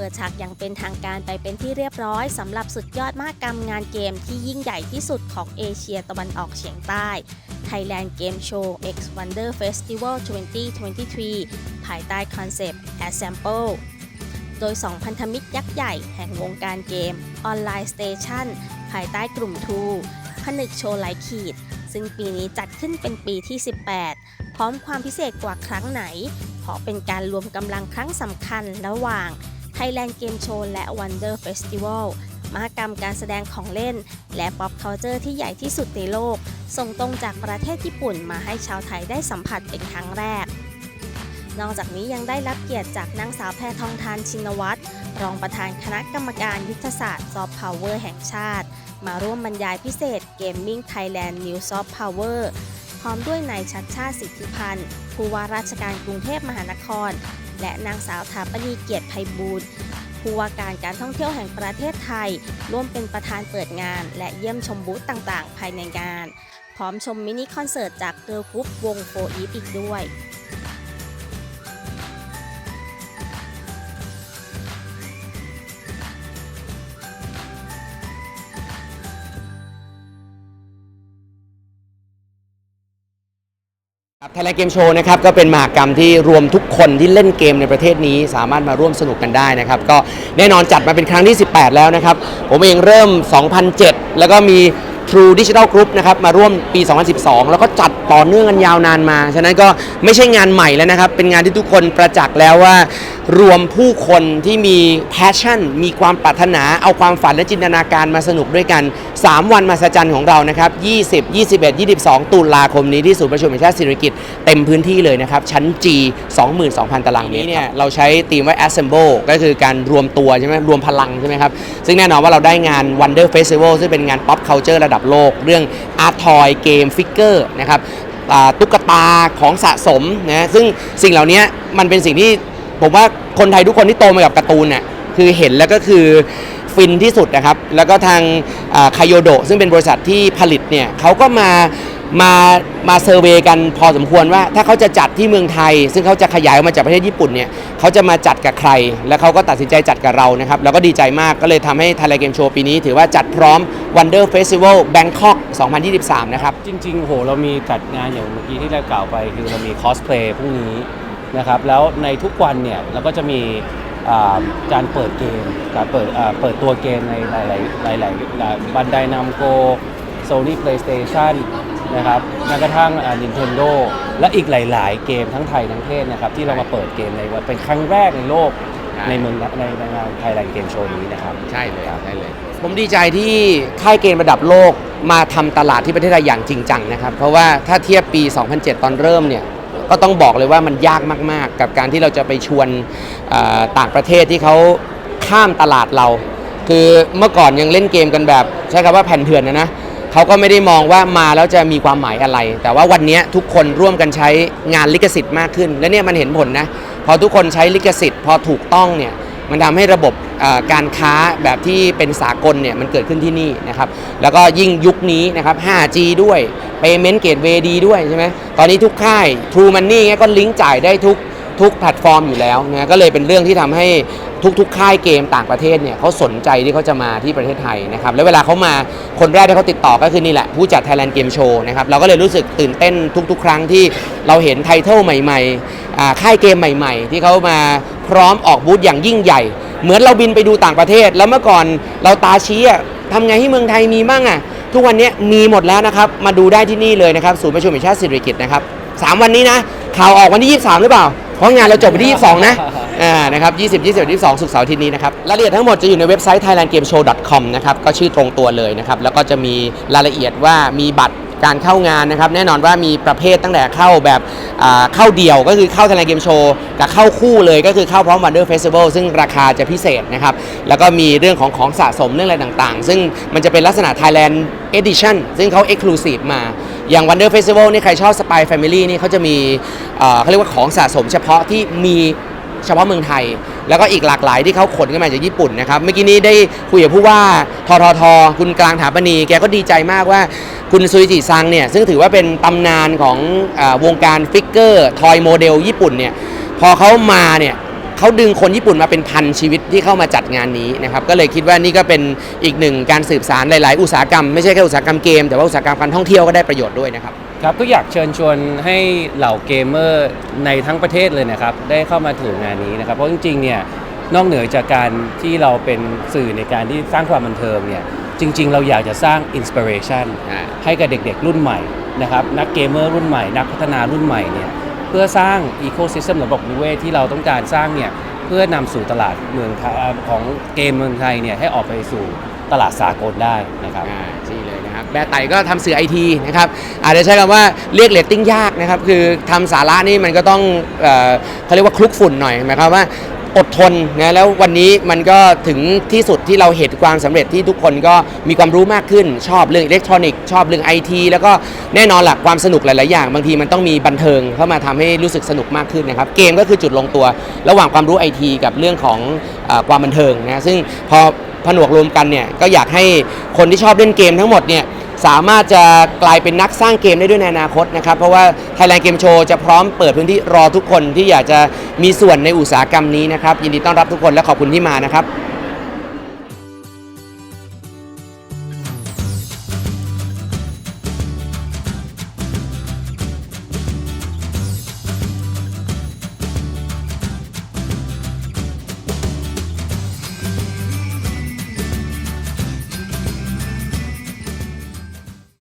ปิดฉากอย่างเป็นทางการไปเป็นที่เรียบร้อยสำหรับสุดยอดมหกกรรมงานเกมที่ยิ่งใหญ่ที่สุดของเอเชียตะวันออกเฉียงใต้ Thailand Game Show X Wonder Festival 2023 ภายใต้คอนเซปต์ Assemble โดย 2 พันธมิตรยักษ์ใหญ่แห่งวงการเกม ออนไลน์สเตชันภายใต้กลุ่มทูผนึกโชว์หลายขีด ซึ่งปีนี้จัดขึ้นเป็นปีที่ 18 พร้อมความพิเศษกว่าครั้งไหน เพราะเป็นการรวมกำลังครั้งสำคัญระหว่าง Thailand Game Show และ Wonder Festival มหกรรมการแสดงของเล่น และ Pop Culture ที่ใหญ่ที่สุดในโลก ส่งตรงจากประเทศญี่ปุ่นมาให้ชาวไทยได้สัมผัสเป็นครั้งแรก นอกจากนี้ยังได้รับเกียรติจากนางสาวแพทองทานชินวัตรรองประธานคณะกรรมการยุทธศาสตร์ซอฟต์พาวเวอร์แห่งชาติ มาร่วมบรรยายพิเศษ Gaming Thailand New Soft Power พร้อมด้วยนายชัดชาติสิทธิพันธ์ผู้ว่าราชการกรุงเทพมหานคร และนางสาวถาปณีเกียรติไพบูลย์ผู้ว่าการการท่องเที่ยวแห่งประเทศไทย ร่วมเป็นประธานเปิดงาน และเยี่ยมชมบูธต่างๆ ภายในงาน พร้อมชมมินิคอนเสิร์ตจากเกิร์ลกรุ๊ปวงโฟอีฟอีกด้วย ไทยแลนด์เกมโชว์นะครับก็เป็นมหากรรมที่รวมทุกคนที่เล่นเกมในประเทศนี้ สามารถมาร่วมสนุกกันได้นะครับ ก็แน่นอนจัดมาเป็นครั้งที่ 18 แล้วนะครับ ผมเองเริ่ม 2007 แล้วก็มี True Digital Group นะครับมาร่วมปี 2012 แล้วก็จัดต่อเนื่องกันยาวนานมา ฉะนั้นก็ไม่ใช่งานใหม่แล้วนะครับ เป็นงานที่ทุกคนประจักษ์แล้วว่า รวมผู้คนที่มี passion มีความปรารถนา เอาความฝันและจินตนาการมาสนุกด้วยกัน 3 วันมหัศจรรย์ของเรานะครับ 20 21 22 ตุลาคมนี้ที่ศูนย์ประชุมแห่งชาติสิริกิติ์เต็มพื้นที่เลยนะครับ ชั้น G 22,000 ตารางเมตรเนี่ยเราใช้ธีมว่า assemble ก็คือการรวมตัวใช่ไหมรวมพลังใช่ไหมครับซึ่งแน่นอนว่าเราได้งาน Wonder Festival ซึ่งเป็นงาน pop culture ระดับโลก เรื่องอาร์ทอยเกมฟิกเกอร์นะครับตุ๊กตาของสะสมนะซึ่งสิ่งเหล่านี้มันเป็นสิ่งที่ผมว่าคนไทยทุกคนที่โตมากับการ์ตูนน่ะคือเห็นแล้วก็คือฟินที่สุดนะครับ แล้วก็ทางคายโยโดซึ่งเป็นบริษัทที่ผลิตเนี่ยเขาก็มา มามาเซอร์เวยกันพอสมควรว่า ถ้าเขาจะจัดที่เมืองไทย ซึ่งเขาจะขยายออกมาจากประเทศญี่ปุ่นเนี่ยเขาจะมาจัดกับใคร แล้วเขาก็ตัดสินใจจัดกับเรานะครับแล้วก็ดีใจมากก็เลยทำให้ Thailand Game Show ปีนี้ ถือว่าจัดพร้อม Wonder Festival Bangkok 2023 นะครับ จริง ๆ โห เรามีจัดงานอย่างเมื่อกี้ที่เรากล่าวไป คือเรามีคอสเพลย์พรุ่งนี้นะครับแล้วในทุกวันเนี่ยเราก็จะมีอ่าการเปิดเกมการเปิดเปิดตัวเกมในหลายๆหลายๆบันไดนำโกโซนี่เพลย์สเตชัน นะครับแม้กระทั่งอ่า Nintendo และอีกหลาย ๆ เกมทั้งไทยทั้งเทศนะครับที่เรามาเปิดเกมในวันเป็นครั้งแรกในโลกใช่ในเมืองในในงานไทยแลนด์เกมโชว์นี้นะครับ ใช่เลยใช่เลย ผมดีใจที่ค่ายเกมระดับโลกมาทำตลาดที่ประเทศไทยอย่างจริงจังนะครับ เพราะว่าถ้าเทียบปี 2007 ตอนเริ่มเนี่ยก็ต้องบอกเลยว่ามันยากมาก ๆ กับการที่เราจะไปชวนเอ่อต่างประเทศที่เขาข้ามตลาดเรา คือเมื่อก่อนยังเล่นเกมกันแบบ ใช้คำว่าแผ่นเถื่อนนะนะ เขาก็ไม่ได้มองว่ามาแล้วจะมีความหมายอะไร แต่ว่าวันนี้ทุกคนร่วมกันใช้งานลิขสิทธิ์มากขึ้น และเนี่ยมันเห็นผลนะ พอทุกคนใช้ลิขสิทธิ์ พอถูกต้องเนี่ยมันทำให้ระบบการค้าแบบที่เป็นสากลเนี่ยมันเกิดขึ้นที่นี่นะครับ แล้วก็ยิ่งยุคนี้นะครับ 5G ด้วย Payment Gateway ดีด้วยใช่ไหมตอนนี้ทุกค่าย True Money เงี้ยก็ลิงก์จ่ายได้ทุกทุกแพลตฟอร์มอยู่แล้วนะก็เลยเป็นเรื่องที่ทำให้ ทุกๆ ค่ายเกมต่างประเทศเนี่ยเขาสนใจที่เขาจะมาที่ประเทศไทยนะครับแล้วเวลาเขามาคนแรกที่เขาติดต่อก็คือนี่แหละ ผู้จัด Thailand Game Show นะครับเราก็เลยรู้สึกตื่นเต้นทุก ๆ ครั้งที่เราเห็นไทเทลใหม่ๆค่ายเกมใหม่ ๆ ที่เขามาพร้อมออกบูธอย่างยิ่งใหญ่ เหมือนเราบินไปดูต่างประเทศ แล้วเมื่อก่อนเราตาชี้อะทำไงให้เมืองไทยมีมั่งอะทุกวันนี้มีหมดแล้วนะครับมาดูได้ที่นี่เลยนะครับศูนย์ประชุมแห่งชาติสิริกิตนะครับสามวันนี้นะข่าวออกวันที่ 23 หรือเปล่า เพราะงานเราจบวันที่ 22 นะอ่านะครับ 20 21 22ศุกร์เสาร์อาทิตย์นี้นะครับรายละเอียดทั้งหมดจะอยู่ในเว็บไซต์ thailandgameshow.com นะครับก็ชื่อตรงตัวเลยนะครับแล้วก็จะมีรายละเอียดว่ามีบัตรการเข้างานนะครับแน่นอนว่ามีประเภทตั้งแต่เข้าแบบเข้าเดี่ยวก็คือเข้า Thailand Game Show กับเข้าคู่เลยก็คือเข้าพร้อม Wonder Festival ซึ่งราคาจะพิเศษนะครับ แล้วก็มีเรื่องของของสะสมเรื่องอะไรต่างๆ ซึ่งมันจะเป็นลักษณะ Thailand Edition ซึ่งเขา Exclusive มา อย่าง Wonder Festival นี่ใครชอบ Spy Family นี่เขาจะมีเขาเรียกว่าของสะสมเฉพาะที่มีเฉพาะเมืองไทย แล้วก็อีกหลากหลายที่เขาขนกันมาจากญี่ปุ่นนะครับเมื่อกี้นี้ได้คุยกับผู้ว่าททท คุณกลางถาปณี แกก็ดีใจมากว่าคุณซุยจิซังเนี่ยซึ่งถือว่าเป็นตำนานของอวงการฟิกเกอร์ ทอยโมเดลญี่ปุ่นเนี่ยพอเขามาเนี่ย เขาดึงคนญี่ปุ่นมาเป็นพันชีวิตที่เข้ามาจัดงานนี้นะครับก็เลยคิดว่านี่ก็เป็นอีกหนึ่งการสืบสารหลาย ๆ อุตสาหกรรมไม่ใช่แค่อุตสาหกรรมเกม แต่ว่าอุตสาหกรรมการท่องเที่ยวก็ได้ประโยชน์ด้วยนะครับครับก็อยากเชิญชวนให้เหล่าเกมเมอร์ในทั้งประเทศเลยนะครับได้เข้ามาถืองานนี้นะครับเพราะจริงๆเนี่ยนอกเหนือจากการที่เราเป็นสื่อในการที่สร้างความบันเทิงเนี่ยจริง ๆ เราอยากจะสร้างอินสปิเรชันให้กับเด็กๆ รุ่นใหม่นะครับนักเกมเมอร์รุ่นใหม่ นักพัฒนารุ่นใหม่เนี่ย เพื่อสร้างอีโคซิสเต็มระบบนิเวศที่เราต้องการสร้างเนี่ยเพื่อนำสู่ตลาดเมืองไทยของเกมเมืองไทยเนี่ยให้ออกไปสู่ตลาดสากลได้นะครับใช่เลยนะครับแบไตก็ทำสื่อไอทีนะครับอาจจะใช้คำว่าเรียกเลตติ้งยากนะครับคือทำสาระนี่มันก็ต้องเอเขาเรียกว่าคลุกฝุ่นหน่อยหมายความว่า อดทนนะแล้ววันนี้มันก็ถึงที่สุดที่เราเห็นความสำเร็จที่ทุกคนก็มีความรู้มากขึ้น ชอบเรื่องอิเล็กทรอนิกส์ชอบเรื่องไอทีแล้วก็แน่นอนหลักความสนุกหลาย ๆ อย่าง บางทีมันต้องมีบันเทิงเข้ามาทำให้รู้สึกสนุกมากขึ้นนะครับ เกมก็คือจุดลงตัว ระหว่างความรู้ไอทีกับเรื่องของอความบันเทิงนะซึ่งพอผนวกรวมกันเนี่ยก็อยากให้คนที่ชอบเล่นเกมทั้งหมดเนี่ย สามารถจะกลายเป็นนักสร้างเกมได้ด้วยในอนาคตนะครับ เพราะว่า Thailand Game Show จะพร้อมเปิดพื้นที่รอทุกคนที่อยากจะมีส่วนในอุตสาหกรรมนี้นะครับ ยินดีต้อนรับทุกคนและขอบคุณที่มานะครับ